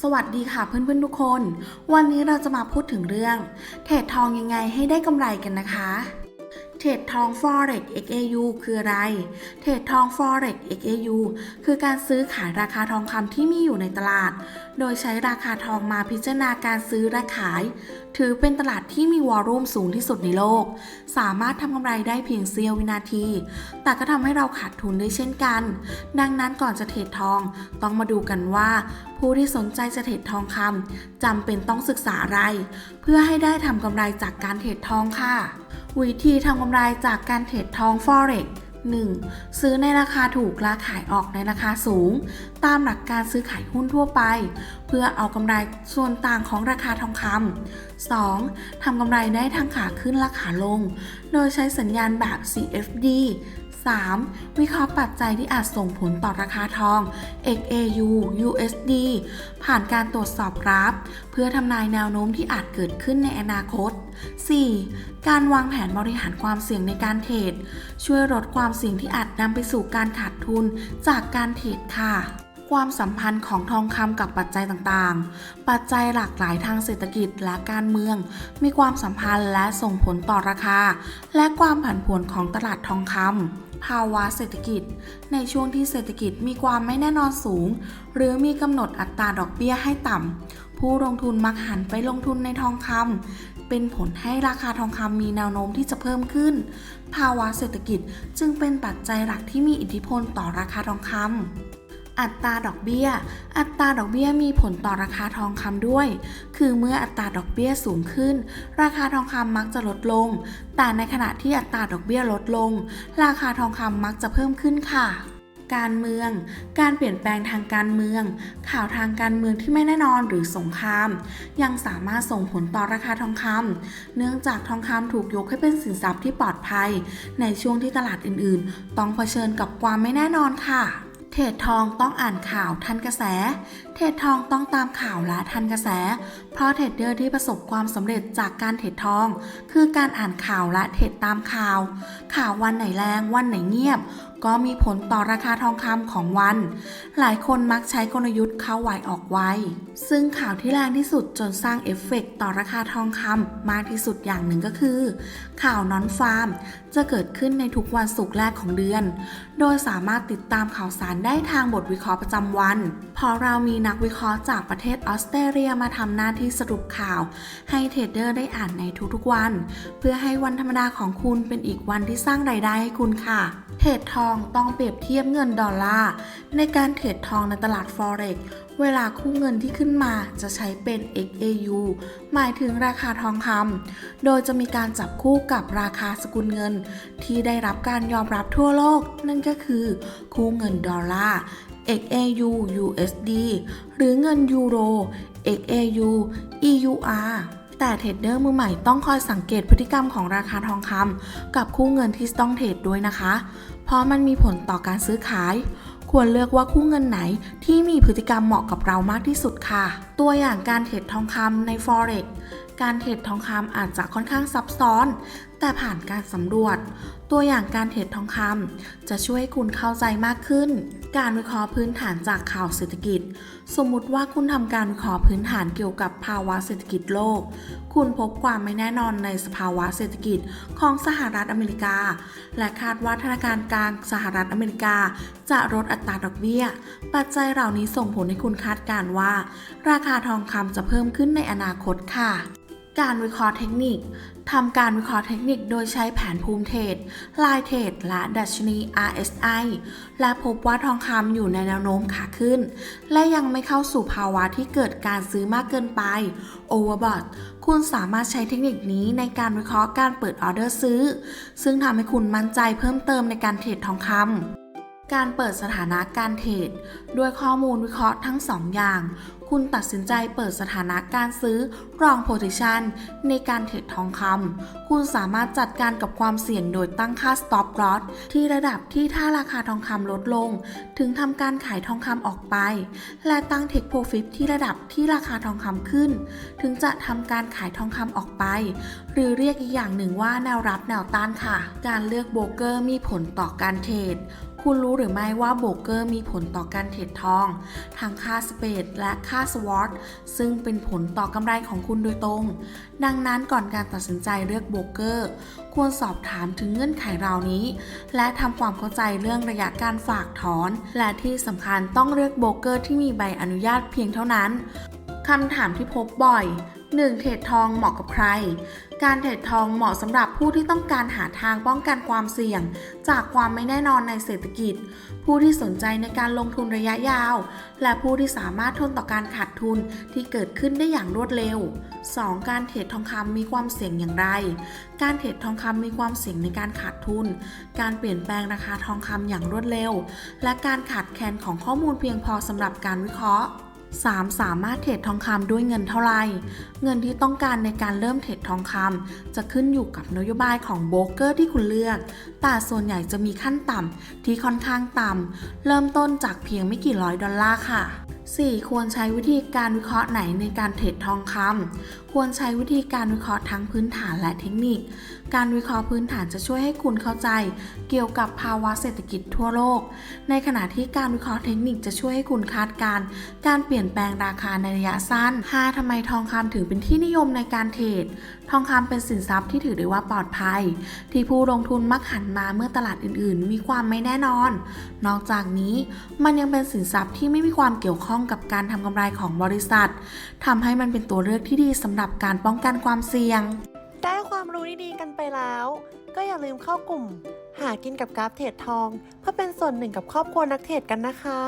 สวัสดีค่ะเพื่อนๆทุกคน วันนี้เราจะมาพูดถึงเรื่อง เทรดทองยังไงให้ได้กำไรกันนะคะ เทรดทอง forex XAU คืออะไร เทรดทอง forex XAU คือการซื้อขายราคาทองคำที่มีอยู่ในตลาด โดยใช้ราคาทองมาพิจารณาการซื้อและขาย ถือเป็นตลาดที่มีวอลลุ่มสูงที่สุดในโลก สามารถทำกำไรได้เพียงเสี้ยววินาที แต่ก็ทำให้เราขาดทุนได้เช่นกัน ดังนั้นก่อนจะเทรดทองต้องมาดูกันว่า ผู้ที่สนใจจะเทรดทองคำจำเป็นต้องศึกษาอะไร เพื่อให้ได้ทำกำไรจากการเทรดทองค่ะ วิธีทำกำไรจากการเทรดทอง forex 1. ซื้อในราคาถูกและขายออกในราคาสูง ตามหลักการซื้อขายหุ้นทั่วไป เพื่อเอากำไรส่วนต่างของราคาทองคำ 2. ทำกำไรได้ทั้งขาขึ้นและขาลง โดยใช้สัญญาณแบบ CFD 3. วิเคราะห์ปัจจัยที่อาจส่งผลต่อราคาทอง XAU USD ผ่านการตรวจสอบกราฟ เพื่อทำนายแนวโน้มที่อาจเกิดขึ้นในอนาคต 4. การวางแผนบริหารความเสี่ยงในการเทรด ช่วยลดความเสี่ยงที่อาจนำไปสู่การขาดทุนจากการเทรดค่ะความสัมพันธ์ของทองคำกับปัจจัยต่างๆ ปัจจัยหลากหลายทางเศรษฐกิจและการเมือง มีความสัมพันธ์และส่งผลต่อราคา และความผันผวนของตลาดทองคำ ภาวะเศรษฐกิจ ในช่วงที่เศรษฐกิจมีความไม่แน่นอนสูง หรือมีกำหนดอัตราดอกเบี้ยให้ต่ำ ผู้ลงทุนมักหันไปลงทุนในทองคำเป็นผลให้ราคาทองคำมีแนวโน้มที่จะเพิ่มขึ้น ภาวะเศรษฐกิจจึงเป็นปัจจัยหลักที่มีอิทธิพลต่อราคาทองคำ อัตราดอกเบี้ย อัตราดอกเบี้ยมีผลต่อราคาทองคำด้วย คือเมื่ออัตราดอกเบี้ยสูงขึ้น ราคาทองคำมักจะลดลง แต่ในขณะที่อัตราดอกเบี้ยลดลง ราคาทองคำมักจะเพิ่มขึ้นค่ะ การเมือง การเปลี่ยนแปลงทางการเมือง ข่าวทางการเมืองที่ไม่แน่นอนหรือสงคราม ยังสามารถส่งผลต่อราคาทองคำเนื่องจากทองคำถูกยกให้เป็นสินทรัพย์ที่ปลอดภัย ในช่วงที่ตลาดอื่น ๆ ต้องเผชิญกับความไม่แน่นอนค่ะ เทรดทองต้องอ่านข่าวทันกระแส เทรดทองต้องตามข่าวและทันกระแส เพราะเทรดเดอร์ที่ประสบความสำเร็จจากการเทรดทอง คือการอ่านข่าวและเทรดตามข่าว ข่าววันไหนแรงวันไหนเงียบ ก็มีผลต่อราคาทองคำของวัน หลายคนมักใช้กลยุทธ์เข้าไหวออกไวซึ่งข่าวที่แรงที่สุดจนสร้างเอฟเฟกต์ต่อราคาทองคำมากที่สุดอย่างหนึ่งก็คือ ข่าวนอนฟาร์ม จะเกิดขึ้นในทุกวันศุกร์แรกของเดือน โดยสามารถติดตามข่าวสารได้ทางบทวิเคราะห์ประจำวันพราะเรามีนักวิเคราะห์จากประเทศออสเตรเลียมาทำหน้าที่สรุปข่าว ให้เทรดเดอร์ได้อ่านในทุกๆวัน เพื่อให้วันธรรมดาของคุณเป็นอีกวันที่สร้างรายได้ให้คุณค่ะ เทรดทองต้องเปรียบเทียบเงินดอลลาร์ในการเทรดทองในตลาด Forex เวลาคู่เงินที่ขึ้นมาจะใช้เป็น XAU หมายถึงราคาทองคำ โดยจะมีการจับคู่กับราคาสกุลเงิน ที่ได้รับการยอมรับทั่วโลก นั่นก็คือ คู่เงินดอลลาร์ XAU USD หรือเงินยูโร XAU EUR แต่เทรดเดอร์มือใหม่ต้องคอยสังเกตพฤติกรรมของราคาทองคำกับคู่เงินที่ต้องเทรดด้วยนะคะ เพราะมันมีผลต่อการซื้อขาย ควรเลือกว่าคู่เงินไหนที่มีพฤติกรรมเหมาะกับเรามากที่สุดค่ะ ตัวอย่างการเทรดทองคำใน Forex การเทรดทองคำอาจจะค่อนข้างซับซ้อน แต่ผ่านการสำรวจ ตัวอย่างการเทรดทองคำจะช่วยให้คุณเข้าใจมากขึ้น การวิเคราะห์พื้นฐานจากข่าวเศรษฐกิจ สมมุติว่าคุณทำการวิเคราะห์พื้นฐานเกี่ยวกับภาวะเศรษฐกิจโลก คุณพบความไม่แน่นอนในสภาวะเศรษฐกิจของสหรัฐอเมริกา และคาดว่าธนาคารกลางสหรัฐอเมริกา จะลดอัตราดอกเบี้ย ปัจจัยเหล่านี้ส่งผลให้คุณคาดการว่า ราคาทองคำจะเพิ่มขึ้นในอนาคตค่ะ การวิเคราะห์เทคนิคทำการวิเคราะห์เทคนิคโดยใช้แผนภูมิเทรดลายเทรดและดัชนี RSI และพบว่าทองคำอยู่ในแนวโน้มขาขึ้น และยังไม่เข้าสู่ภาวะที่เกิดการซื้อมากเกินไป Overbought คุณสามารถใช้เทคนิคนี้ในการวิเคราะห์การเปิดออเดอร์ซื้อ ซึ่งทำให้คุณมั่นใจเพิ่มเติมในการเทรดทองคำ การเปิดสถานะการเทรดด้วยข้อมูลวิเคราะห์ทั้ง 2 อย่าง คุณตัดสินใจเปิดสถานะการซื้อ wrong position ในการเทรดทองคำคุณสามารถจัดการกับความเสี่ยงโดยตั้งค่า stop loss ที่ระดับที่ถ้าราคาทองคำลดลง ถึงทำการขายทองคำออกไป และตั้ง take profit ที่ระดับที่ราคาทองคำขึ้น ถึงจะทำการขายทองคำออกไป หรือเรียกอีกอย่างหนึ่งว่าแนวรับแนวต้านค่ะ การเลือกโบรกเกอร์มีผลต่อการเทรด คุณรู้หรือไม่ว่าโบรกเกอร์มีผลต่อการเทรดทอง ทั้งค่าสเปดและค่าสวอตซึ่งเป็นผลต่อกำไรของคุณโดยตรง ดังนั้นก่อนการตัดสินใจเลือกโบรกเกอร์ ควรสอบถามถึงเงื่อนไขเหล่านี้ และทำความเข้าใจเรื่องระยะการฝากถอน และที่สำคัญต้องเลือกโบรกเกอร์ที่มีใบอนุญาตเพียงเท่านั้นคำถามที่พบบ่อย 1. เทรดทองเหมาะกับใคร การเทรดทองเหมาะสำหรับผู้ที่ต้องการหาทางป้องกันความเสี่ยง จากความไม่แน่นอนในเศรษฐกิจ ผู้ที่สนใจในการลงทุนระยะยาว และผู้ที่สามารถทนต่อการขาดทุนที่เกิดขึ้นได้อย่างรวดเร็ว 2. การเทรดทองคำมีความเสี่ยงอย่างไร การเทรดทองคำมีความเสี่ยงในการขาดทุน การเปลี่ยนแปลงราคาทองคำอย่างรวดเร็ว และการขาดแคลนของข้อมูลเพียงพอสำหรับการวิเคราะห์ 3. สามารถเทรดทองคำด้วยเงินเท่าไร เงินที่ต้องการในการเริ่มเทรดทองคำจะขึ้นอยู่กับนโยบายของโบรกเกอร์ที่คุณเลือก แต่ส่วนใหญ่จะมีขั้นต่ำที่ค่อนข้างต่ำ เริ่มต้นจากเพียงไม่กี่ร้อยดอลลาร์ค่ะ 4. ควรใช้วิธีการวิเคราะห์ไหนในการเทรดทองคำควรใช้วิธีการวิเคราะห์ทั้งพื้นฐานและเทคนิค การวิเคราะห์พื้นฐานจะช่วยให้คุณเข้าใจ เกี่ยวกับภาวะเศรษฐกิจทั่วโลก ในขณะที่การวิเคราะห์เทคนิคจะช่วยให้คุณคาดการณ์การเปลี่ยนแปลงราคาในระยะสั้น 5. ทำไมทองคำถึงเป็นที่นิยมในการเทรด ทองคำเป็นสินทรัพย์ที่ถือได้ว่าปลอดภัย ที่ผู้ลงทุนมักหันมาเมื่อตลาดอื่น ๆ มีความไม่แน่นอน นอกจากนี้มันยังเป็นสินทรัพย์ที่ไม่มีความเกี่ยวข้องกับการทำกำไรของบริษัททำให้มันเป็นตัวเลือกที่ดีสำหรับการป้องกันความเสี่ยง ได้ความรู้ดีๆกันไปแล้ว ก็อย่าลืมเข้ากลุ่ม หากินกับกราฟเทรดทอง เพื่อเป็นส่วนหนึ่งกับครอบครัวนักเทรดกันนะคะ